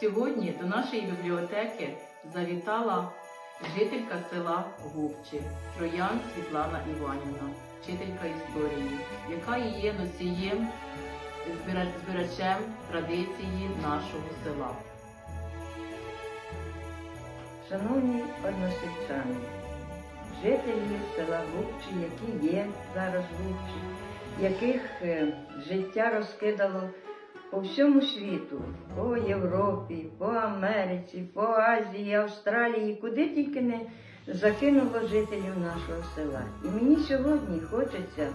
Сьогодні до нашої бібліотеки завітала жителька села Губчі Троян Світлана Іванівна, вчителька історії, яка є носієм збирачем традиції нашого села. Шановні односельчани, жителі села Губчі, які є зараз Губчі, яких е, життя розкидало по всьому світу, по Європі, по Америці, по Азії, Австралії, куди тільки не закинуло жителів нашого села. І мені сьогодні хочеться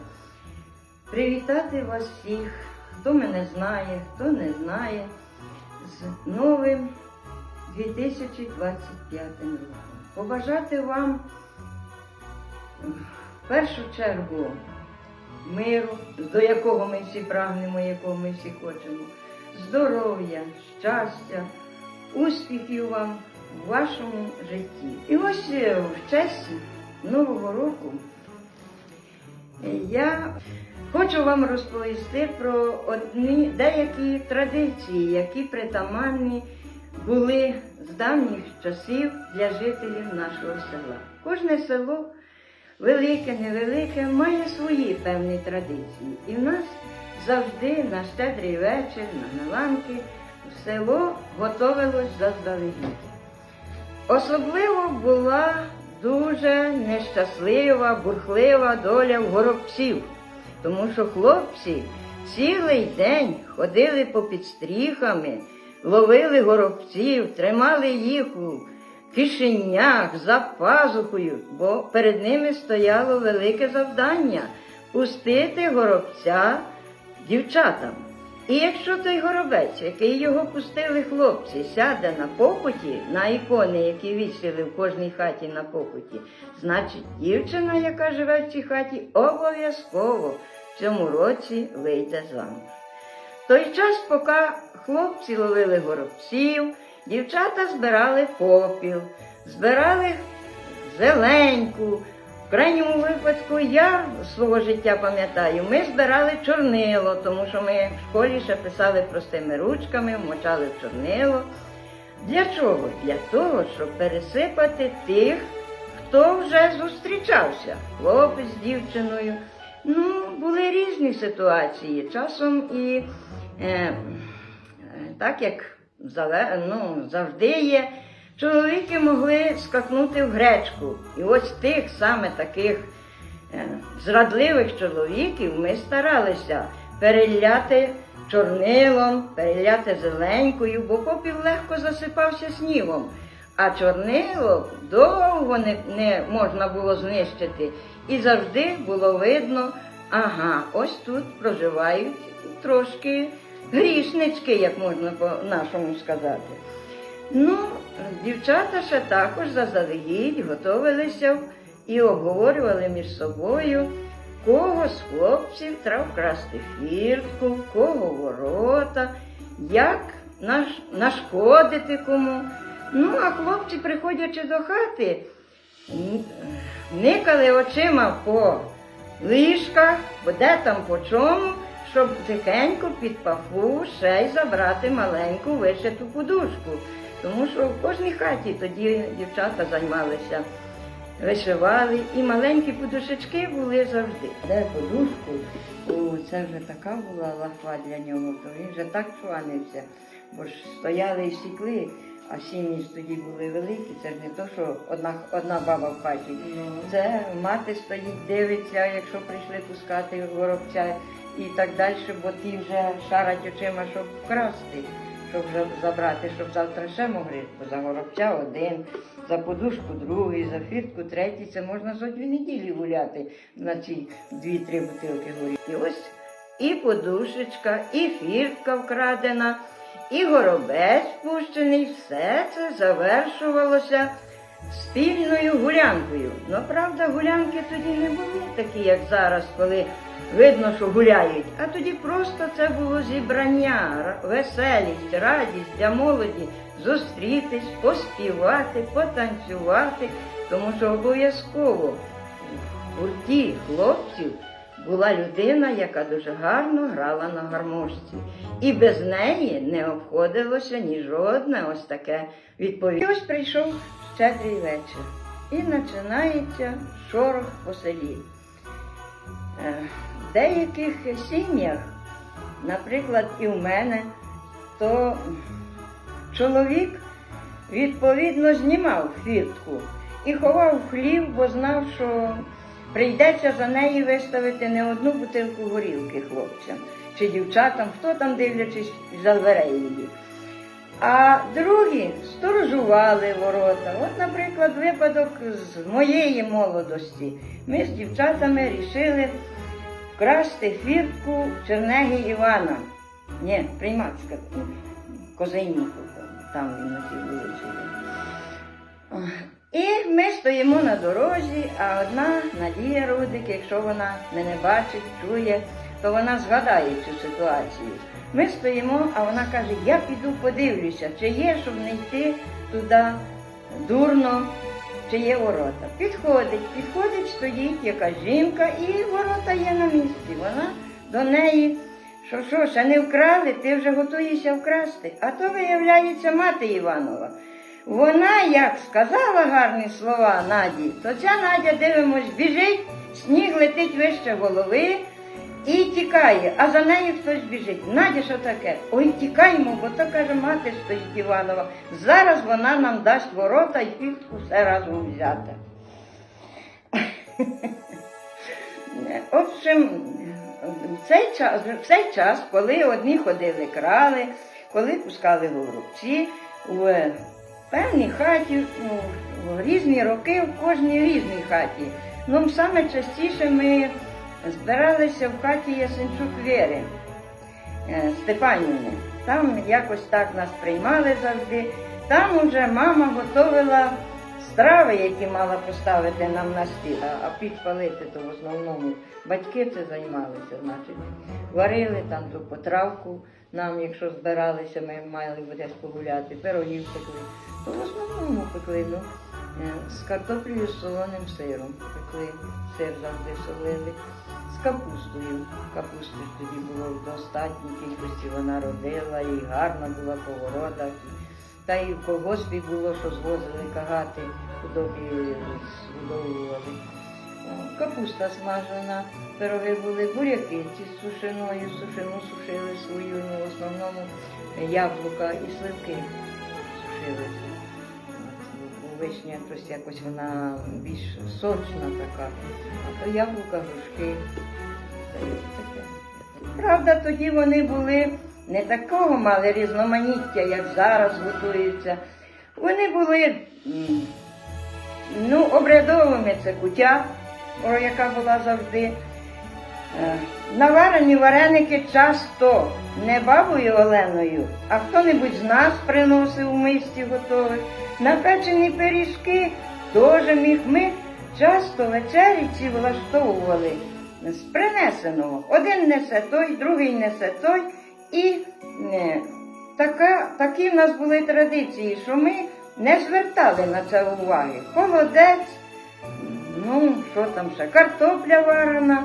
привітати вас всіх, хто мене знає, хто не знає, з новим 2025 роком. Побажати вам в першу чергу миру, до якого ми всі прагнемо, якого ми всі хочемо, здоров'я, щастя, успіхів вам в вашому житті. І ось е, в честь Нового року я хочу вам розповісти про одні деякі традиції, які притаманні були з давніх часів для жителів нашого села. Кожне село, велике, невелике, має свої певні традиції. І в нас завжди на щедрий вечір, на Галанки, село готовилось заздалегідь. Особливо була дуже нещаслива, бурхлива доля в горобців, тому що хлопці цілий день ходили попід стріхами, ловили горобців, тримали їх у кишенях, за пазухою, бо перед ними стояло велике завдання пустити горобця дівчатам. І якщо той горобець, який його пустили хлопці, сяде на покуті, на ікони, які вісили в кожній хаті на покуті, значить дівчина, яка живе в цій хаті, обов'язково в цьому році вийде замуж. Той час, поки хлопці ловили горобців, дівчата збирали попіл, збирали зеленьку. В крайньому випадку я свого життя пам'ятаю, ми збирали чорнило, тому що ми в школі ще писали простими ручками, вмочали в чорнило. Для чого? Для того, щоб пересипати тих, хто вже зустрічався, хлопець з дівчиною. Ну, були різні ситуації. Часом і е, так як ну, завжди є, чоловіки могли скакнути в гречку. І ось тих саме таких е, зрадливих чоловіків ми старалися переляти чорнилом, переляти зеленькою, бо попіл легко засипався снігом. А чорнило довго не, не можна було знищити. І завжди було видно, ага, ось тут проживають трошки грішнички, як можна по-нашому сказати. Ну, дівчата ще також заздалегідь готувалися і обговорювали між собою, кого з хлопців треба вкрасти фіртку, кого ворота, як наш, нашкодити кому. Ну, а хлопці, приходячи до хати, никали очима по ліжках, де там по чому, щоб тихенько під паху ще й забрати маленьку вишиту подушку. Тому що в кожній хаті тоді дівчата займалися, вишивали, і маленькі подушечки були завжди. Де подушку, о, це вже така була лахва для нього, то він вже так чванився, бо ж стояли і сікли, а сім'ї ж тоді були великі, це ж не то, що одна, одна баба в хаті. Це мати стоїть, дивиться, якщо прийшли пускати горобця і так далі, бо ті вже шарать очима, щоб вкрасти, щоб забрати, щоб завтра ще могли. За горобця один, за подушку другий, за фіртку третій. Це можна за дві неділі гуляти на ці дві-три бутилки горілки. І ось і подушечка, і фіртка вкрадена, і горобець пущений, все це завершувалося спільною гулянкою. Ну, правда, гулянки тоді не були такі, як зараз, коли видно, що гуляють. А тоді просто це було зібрання, веселість, радість для молоді зустрітись, поспівати, потанцювати, тому що обов'язково в гурті хлопців була людина, яка дуже гарно грала на гармошці. І без неї не обходилося ні жодне ось таке відповідь. І ось прийшов щедрий вечір. І починається шорох по селі. Е, В деяких сім'ях, наприклад, і в мене, то чоловік відповідно знімав фіртку і ховав хлів, бо знав, що прийдеться за неї виставити не одну бутилку горілки хлопцям чи дівчатам, хто там дивлячись за дверей її. А другі сторожували ворота. От, наприклад, випадок з моєї молодості. Ми з дівчатами рішили вкрасти фіртку Чернеги Івана. Ні, Приймацька, Козайніку, там він на тій вулиці. І ми стоїмо на дорозі, а одна Надія Рудик, якщо вона мене бачить, чує, то вона згадає цю ситуацію. Ми стоїмо, а вона каже, я піду подивлюся, чи є, щоб не йти туди дурно, чи є ворота. Підходить, підходить, стоїть яка жінка, і ворота є на місці. Вона до неї, що що, ще не вкрали, ти вже готуєшся вкрасти. А то виявляється мати Іванова. Вона, як сказала гарні слова Наді, то ця Надя, дивимось, біжить, сніг летить вище голови і тікає, а за нею хтось біжить. Надя, що таке? Ой, тікаймо, бо то каже мати стоїть Іванова. Зараз вона нам дасть ворота і фіртку все разом взяти. В общем, в цей час, в цей час, коли одні ходили крали, коли пускали голубці, в певній хаті, ну, в різні роки, в кожній різній хаті. Ну, саме частіше ми збиралися в хаті Ясенчук Віри е, Степанівни. Там якось так нас приймали завжди. Там уже мама готовила страви, які мала поставити нам на стіл, а- а підпалити, то в основному батьки це займалися, значить. Варили там ту потравку. Нам, якщо збиралися, ми мали десь погуляти, пирогів пекли. То в основному пекли ну, е, з картоплею з солоним сиром. Пекли, сир завжди солили. З капустою. Капусти тоді було в достатній кількості, вона родила і гарна була по городах. Та й в колгоспі було, що звозили кагати, худобі згодовували. О, Капуста смажена, пироги були, буряки ці з сушиною, сушину сушили свою, ну, в основному яблука і сливки сушилися. Вишня якось вона більш сочна така, а то яблука, грушки. Правда, тоді вони були не такого мали різноманіття, як зараз готуються. Вони були ну, обрядовими це кутя, яка була завжди. Е, Наварені вареники часто не бабою Оленою, а хто-небудь з нас приносив в мисті готових. Напечені пиріжки теж міг ми часто вечері ці влаштовували з принесеного. Один несе той, другий несе той. І е, така, такі в нас були традиції, що ми не звертали на це уваги. Холодець, ну, що там ще, картопля варена.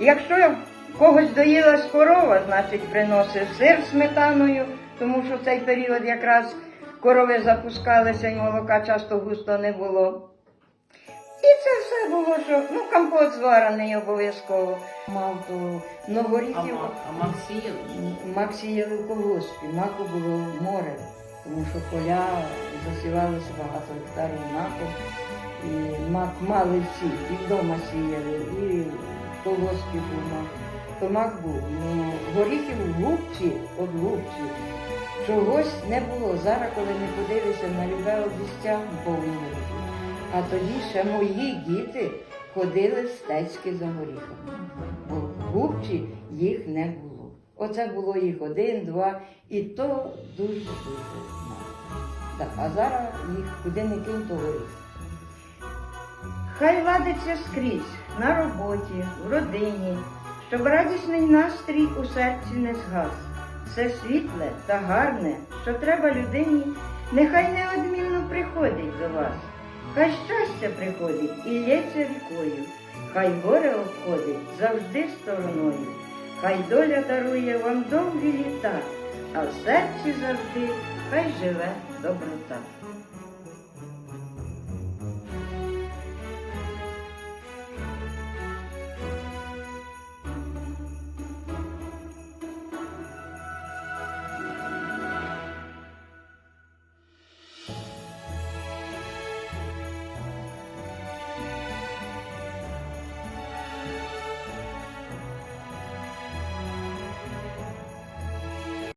Якщо когось доїлась корова, значить приносив сир сметаною, тому що в цей період якраз корови запускалися і молока часто густо не було. Це все було, що ну, компот зварений обов'язково. Мав то ну, А, Максіїв? Мак сіяли в колгоспі, маку було море, тому що поля засівалися багато гектарів маку. І мак мали всі, і вдома сіяли, і в колгоспі був мак. То мак був. Ну, горіхів в губці, от губці, чогось не було. Зараз, коли не подивишся на любе повні горіхів. А тоді ще мої діти ходили в стецьки за горіхами бо в Губчі їх не було. Оце було їх один, два, і то дуже-дуже мало. А зараз їх куди не кинь, то горіх. Хай ладиться скрізь, на роботі, в родині, щоб радісний настрій у серці не згас. Все світле та гарне, що треба людині, нехай неодмінно приходить до вас. Хай щастя приходить і лється рікою. хай горе обходить завжди стороною, хай доля дарує вам довгі літа, а в серці завжди хай живе доброта.